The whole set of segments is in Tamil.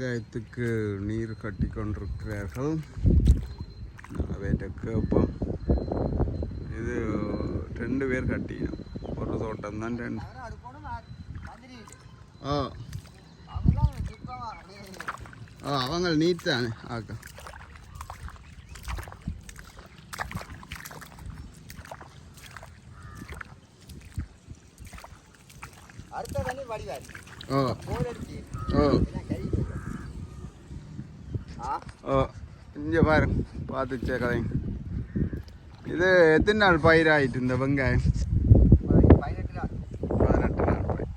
வெங்காயத்துக்கு நீர் கட்டி கொண்டிருக்கிறார்கள். வேட்ட கேப்பம் இது ரெண்டு பேர் கட்டினோம் ஒரு தோட்டம் தான் ரெண்டு. ஆ. ஆ அவங்க நீட் தானே. ஆக்கா. அடுத்த தண்ணி வடிவாரு. ஓ ஓ என்ன கறி போயிடும். ஆ ஓ இங்கே பாருங்க பார்த்து கதைங்க. இது எத்தனை நாள் பயிராயிட்டு இந்த வெங்காயம்? பதினெட்டு நாள் பயிர்.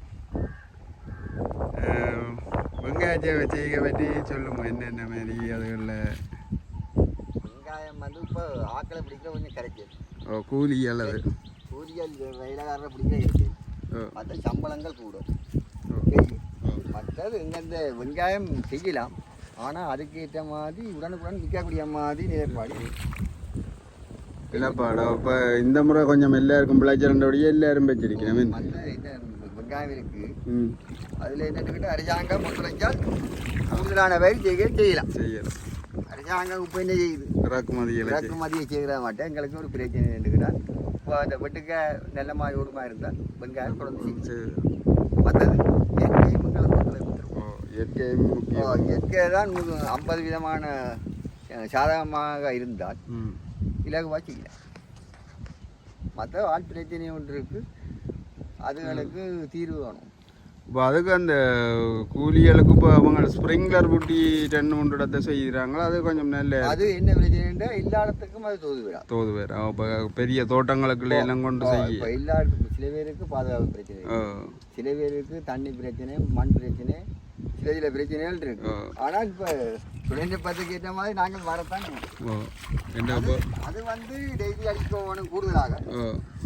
வெங்காயத்தை செய்க பற்றி சொல்லுங்க என்னென்ன மாதிரி அதுகளில்? வெங்காயம் வந்து இப்போ ஆக்களை பிடிக்கிற கொஞ்சம் கிடைச்சது ஓ கூலி அளவு. பிடிக்கிற இருக்குது ஓ. மற்ற சம்பளங்கள் கூடும். ஓ. ஓ மற்றது இங்கே இந்த வெங்காயம் செய்யலாம். ஆனால் அதுக்கேற்ற மாதிரி உடனுக்குடன் விற்கக்கூடிய மாதிரி நிலைப்பாடு இல்லைப்பாடா இப்போ இந்த முறை கொஞ்சம் எல்லாருக்கும் பிள்ளைச்சரண்டோடைய எல்லாரும் வச்சிருக்கிறேன் வெங்காயம் இருக்குது ம். அதில் என்னட்டுக்கிட்ட அரசாங்கம் ஒத்துழைச்சால் கூடுதலான பயிர் செய்ய செய்யலாம். செய்யலாம். அரசாங்கம் இப்போ என்ன செய்யுது? இறக்குமதிகளை செய்- இறக்குமதியை செய்கிற மாட்டேன். எங்களுக்கு ஒரு பிரச்சனை இருந்துக்கிட்டால் இப்போ அந்த வெட்டுக்க நல்ல மாதிரி ஓடுமா இருந்தால் வெங்காயம் செய்- மற்றது இயற்கையும் எங்களுக்கு ஒத்துழைப்பு ஓ இயற்கையும் முக்கியம் இயற்கை தான் ஐம்பது விதமான சாதகமாக இருந்தால் இலகுவாக செய்யலாம் மற்ற ஆள் பிரச்சனை ஒன்று இருக்குது அதுகளுக்கு தீர்வு வேணும் இப்போ அதுக்கு அந்த கூலிகளுக்கு இப்போ அவங்க ஸ்ப்ரிங்க்லர் புட்டி ரெண்டு மூன்று இடத்த செய்கிறாங்களோ? அது கொஞ்சம் நல்ல அது என்ன பிரச்சனைன்றா எல்லா இடத்துக்கும் அது தோது விடாது. தோது பேர் இப்போ பெரிய தோட்டங்களுக்குள்ள எல்லாம் கொண்டு இப்போ செய்ய. எல்லா இடத்துக்கும் சில பேருக்கு பாதுகாப்பு பிரச்சனை. சில பேருக்கு தண்ணி பிரச்சனை மண் பிரச்சனை சில சில பிரச்சனைகள் இருக்கு. ஆனால் இப்போ தொழில்நுட்பத்துக்கு ஏற்ற மாதிரி நாங்கள் வரத்தான் அது வந்து டெய்லி அடிக்க வேணும் கூடுதலாக.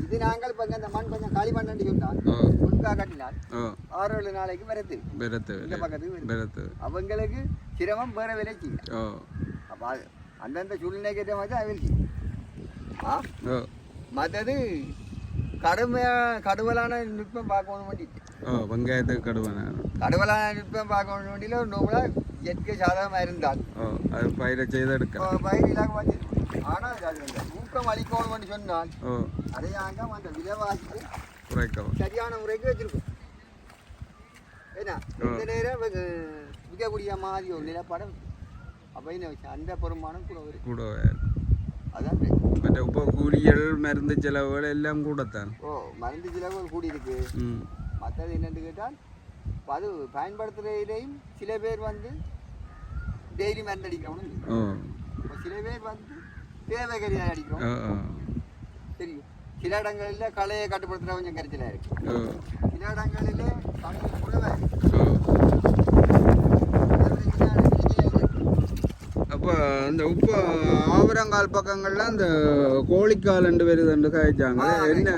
இது நாங்கள் இப்போ அந்த மண் கொஞ்சம் காலி பண்ணி சொன்னால் ஒழுங்கா கட்டினால் ஆறு ஏழு நாளைக்கு வரது பெரத்து இந்த பக்கத்துக்கு வருது பெரத்து அவங்களுக்கு சிரமம் வேற வேலை செய்யும். ஓ அப்போ அந்தந்த சூழ்நிலைக்கு ஏற்ற மாதிரி தான் ஆ? ஓ மற்றது கடுமையாக கடுவலான நுட்பம் பார்க்கணும் வேண்டிட்டு ஓ வெங்காயத்துக்கு கடுவான நுட்பம் பார்க்க வேண்டியில் ஒரு நோம்பலாக இயற்கை சாதகமாக இருந்தால் ஓ அது பயிரை செய்து எடுக்கலாம் பயிர் இல்லாம வச்சிருக்கோம் ஆனால் அது அந்த ஊக்கம் அளிக்கணும்னு சொன்னால் ஓ அதையாங்க அந்த விலைவாசிக்கு குறைக்கவும் சரியான முறைக்கு வச்சிருக்கோம் ஏன்னா இந்த நேரம் விற்கக்கூடிய மாதிரி ஒரு நிலப்படம் அப்போ என்ன வச்சு அந்த பெருமானம் கூட வரும் கூட அதான். மற்ற இப்போ கூலிகள் மருந்து செலவுகள் எல்லாம் கூடத்தான் ஓ மருந்து செலவுகள் கூடி இருக்கு மற்றது என்னன்னு கேட்டால் அது பயன்படுத்துறதுலேயும் சில பேர் வந்து டெய்லி மருந்து இப்போ சில பேர் வந்து தேவை கரியாக அடிக்கிறோம் தெரியும் சில இடங்களில் களையை கட்டுப்படுத்துகிற கொஞ்சம் கரைச்சலாக இருக்கு. சில இடங்களில் குழுவை ஓ அந்த உப்பு ஆவரங்கால் பக்கங்கள்ல அந்த கோழிக்கால் ரெண்டு வருதுன்னு காய்ச்சாங்க. ஆ, என்ன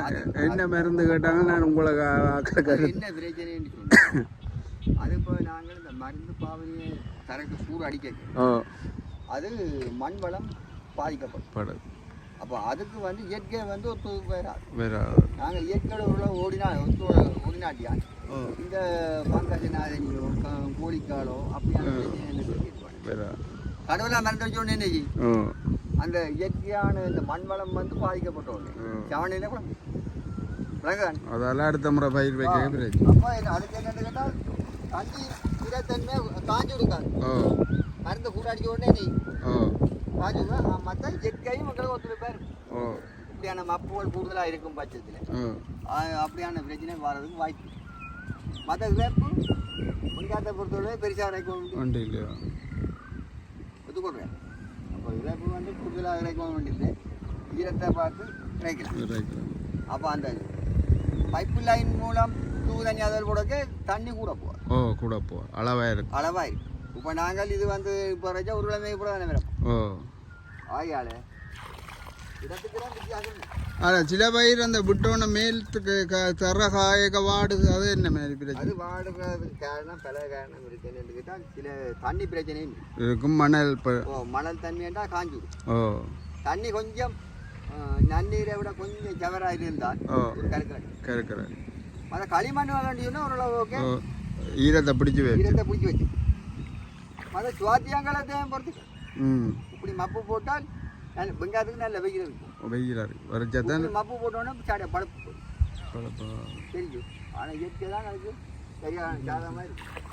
என்ன மருந்து கேட்டாங்க நான் உங்களை அது என்ன பிரச்சனைன்னு சொன்னா அது இப்போ நாங்கள் இந்த மருந்து பாவனையை தரக்கு சூடு அடிக்க அது மண் வளம் பாதிக்கப்படும். படு அப்போ அதுக்கு வந்து இயற்கை வந்து ஒத்து வராது. நாங்கள் இயற்கையோட உள்ள ஓடினா ஒத்து ஓடினாட்டியா? இந்த பங்கஜநாதனியோ கோழிக்காலோ அப்படியான கடவுளாக மறந்து வச்சோடனே என்ன செய்யும் அந்த இயற்கையான இந்த மண் வளம் வந்து பாதிக்கப்பட்ட உடனே ம். சவணையில் கூட. விளங்குதான் அதால அடுத்த முறை பயிர் வைக்க அப்போ அதுக்கு என்னன்னு கேட்டால் தண்ணி இடத்தன்மை காஞ்சி விடுக்காது. ஓ மருந்து கூட அடிச்ச உடனே நீ. காஞ்சி மற்ற இயற்கையும் மக்களுக்கு ஒத்துழைப்பாக இருக்கும் இப்படியான மப்புகள் கூடுதலாக இருக்கும் பட்சத்தில். அப்படியான பிரச்சனை வர்றதுக்கு வாய்ப்பு. மற்ற இழப்பு முன்காட்டை பொறுத்தவரை பெருசாக வண்டி இல்லையா ஒத்துக்கொள்கிறேன் அப்போ இழப்பு வந்து கூடுதலாக இறைக்க வேண்டியது ஈரத்தை பார்த்து இறைக்கலாம் அப்போ அந்த பைப்பு லைன் மூலம் தூ தண்ணி அதில் கொடுக்க தண்ணி கூட போகும் ஓ கூட போ அளவாக இருக்கு அளவாய் இப்போ நாங்கள் இது வந்து இப்போ ஒரு கிழமை கூட தானே வரும் ஓ ஆகையால இடத்துக்கு தான் வித்தியாசம் இல்லை. ஆனால் சில பயிர் அந்த விட்டோன மேலத்துக்கு க தர காயக வாடுது அது என்ன மாதிரி அது பிரச்சனை வாடுறதுக்கு காரணம் பல காரணம் இருக்கு என்னன்னு கேட்டால் சில தண்ணி பிரச்சனையும் இருக்கு. இருக்கும் மணல் மணல் தண்ணியண்டா காஞ்சி விடும். ஓ. தண்ணி கொஞ்சம் நன்னீரை விட கொஞ்சம் ஜவராக இருந்தால் கருக்கிற அதை களிமண் விளாண்டியோன்னா ஓரளவு ஓகே. ஈரத்தை பிடிச்சி வை ஈரத்தை பிடிச்சி வச்சு. மற்ற சுவாத்தியங்களத்தையும் பொறுத்து ம். இப்படி மப்பு போட்டால் வெங்காயத்துக்கு நல்ல வெயில் இருக்கும் வெயிலாக இருக்கு. வரைச்சாதான் இப்படி மப்பு போட்டோன்னே சாட பழப்பு. போடும் தெரியும் ஆனால் இயற்கை தான் அதுக்கு சரியான இருக்கும்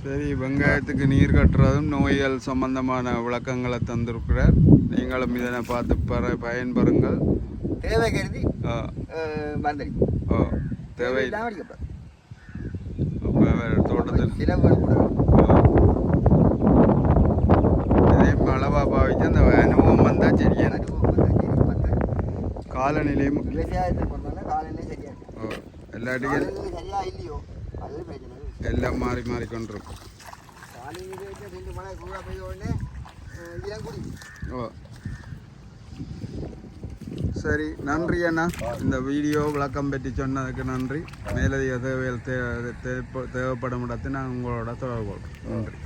சரி வெங்காயத்துக்கு நீர் கட்டுறதும் நோய்கள் சம்பந்தமான விளக்கங்களை தந்திருக்கிறார். நீங்களும் இதனை பார்த்து பர பயன்பெறுங்கள். தேவை கருதி ஆ, மருந்தடிக்கும் ஓ தேவை தோட்டத்தில் சிலவுகள் இதையும் அளவாக பாவிச்சு அந்த அனுபவம் வந்தால் சரியான காலநிலையும் இல்லை. எல்லாம் மாறி மாறி கொண்டிருக்கும். ஓ. சரி நன்றி அண்ணா. இந்த வீடியோ விளக்கம் பற்றி சொன்னதுக்கு நன்றி. மேலதிக தேவைகள் தேவைப்படும் இடத்தை நான் உங்களோட தொடர்பு நன்றி.